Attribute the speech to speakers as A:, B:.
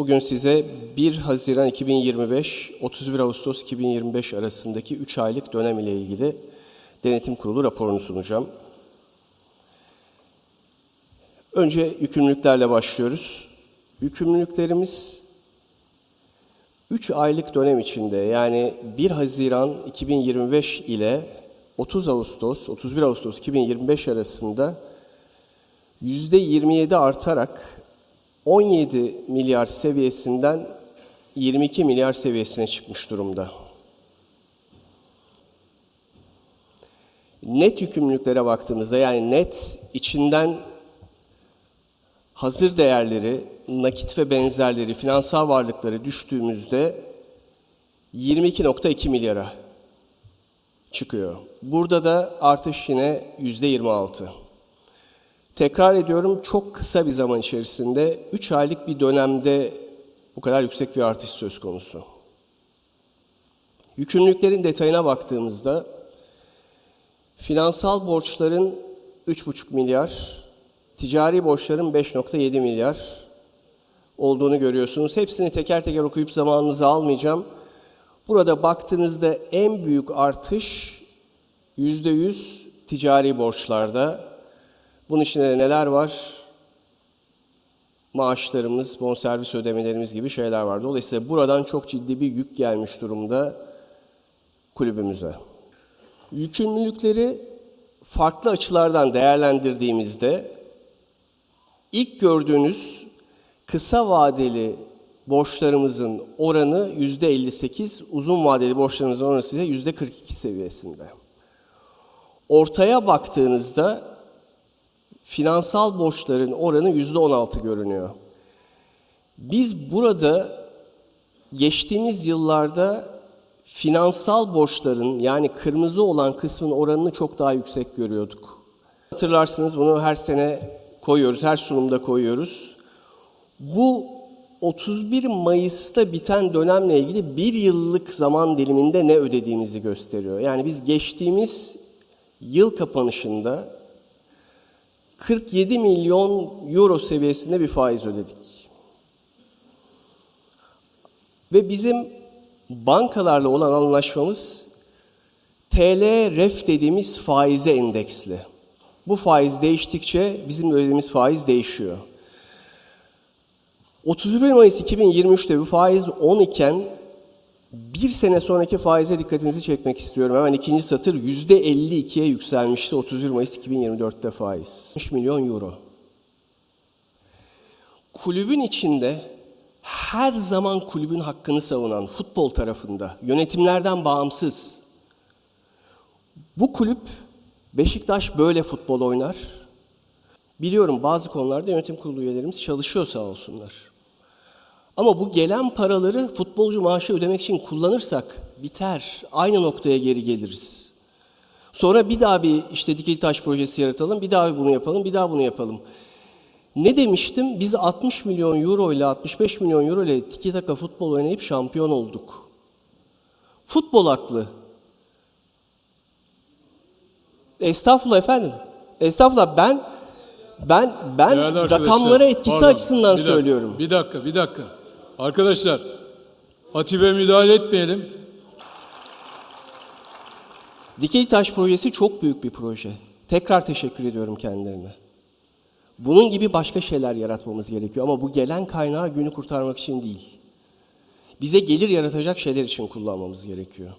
A: Bugün size 1 Haziran 2025, 31 Ağustos 2025 arasındaki 3 aylık dönem ile ilgili denetim kurulu raporunu sunacağım. Önce yükümlülüklerle başlıyoruz. Yükümlülüklerimiz 3 aylık dönem içinde yani 1 Haziran 2025 ile 30 Ağustos, 31 Ağustos 2025 arasında %27 artarak 17 milyar seviyesinden 22 milyar seviyesine çıkmış durumda. Net yükümlülüklere baktığımızda yani net içinden hazır değerleri, nakit ve benzerleri, finansal varlıkları düştüğümüzde 22.2 milyara çıkıyor. Burada da artış yine %26. Tekrar ediyorum çok kısa bir zaman içerisinde 3 aylık bir dönemde bu kadar yüksek bir artış söz konusu. Yükümlülüklerin detayına baktığımızda finansal borçların 3,5 milyar, ticari borçların 5,7 milyar olduğunu görüyorsunuz. Hepsini teker teker okuyup zamanınızı almayacağım. Burada baktığınızda en büyük artış %100 ticari borçlarda. Bunun içinde neler var? Maaşlarımız, bonservis ödemelerimiz gibi şeyler var. Dolayısıyla buradan çok ciddi bir yük gelmiş durumda kulübümüze. Yükümlülükleri farklı açılardan değerlendirdiğimizde ilk gördüğünüz kısa vadeli borçlarımızın oranı yüzde 58, uzun vadeli borçlarımızın oranı ise yüzde 42 seviyesinde. Ortaya baktığınızda finansal borçların oranı yüzde 16 görünüyor. Biz burada geçtiğimiz yıllarda finansal borçların yani kırmızı olan kısmın oranını çok daha yüksek görüyorduk. Hatırlarsınız bunu her sene koyuyoruz, her sunumda koyuyoruz. Bu 31 Mayıs'ta biten dönemle ilgili bir yıllık zaman diliminde ne ödediğimizi gösteriyor. Yani biz geçtiğimiz yıl kapanışında 47 milyon euro seviyesinde bir faiz ödedik. Ve bizim bankalarla olan anlaşmamız TL ref dediğimiz faize endeksli. Bu faiz değiştikçe bizim ödediğimiz faiz değişiyor. 31 Mayıs 2023'te bu faiz 10 iken bir sene sonraki faize dikkatinizi çekmek istiyorum. Hemen ikinci satır %52'ye yükselmişti 31 Mayıs 2024'te faiz. 60 milyon euro. Kulübün içinde her zaman kulübün hakkını savunan futbol tarafında, yönetimlerden bağımsız. Bu kulüp Beşiktaş böyle futbol oynar. Biliyorum bazı konularda yönetim kurulu üyelerimiz çalışıyor sağ olsunlar. Ama bu gelen paraları futbolcu maaşı ödemek için kullanırsak biter. Aynı noktaya geri geliriz. Sonra bir daha bir işte dikili taş projesi yaratalım, bir daha bunu yapalım, bir daha bunu yapalım. Ne demiştim? Biz 60 milyon euro ile 65 milyon euro ile tiki taka futbol oynayıp şampiyon olduk. Futbol aklı. Estağfurullah efendim. Estağfurullah ben ben ben rakamlara etkisi
B: pardon,
A: açısından
B: bir dakika,
A: söylüyorum.
B: Bir dakika, bir dakika. Arkadaşlar, Hatice müdahale etmeyelim.
A: Dikey Taş projesi çok büyük bir proje. Tekrar teşekkür ediyorum kendilerine. Bunun gibi başka şeyler yaratmamız gerekiyor ama bu gelen kaynağı günü kurtarmak için değil. Bize gelir yaratacak şeyler için kullanmamız gerekiyor.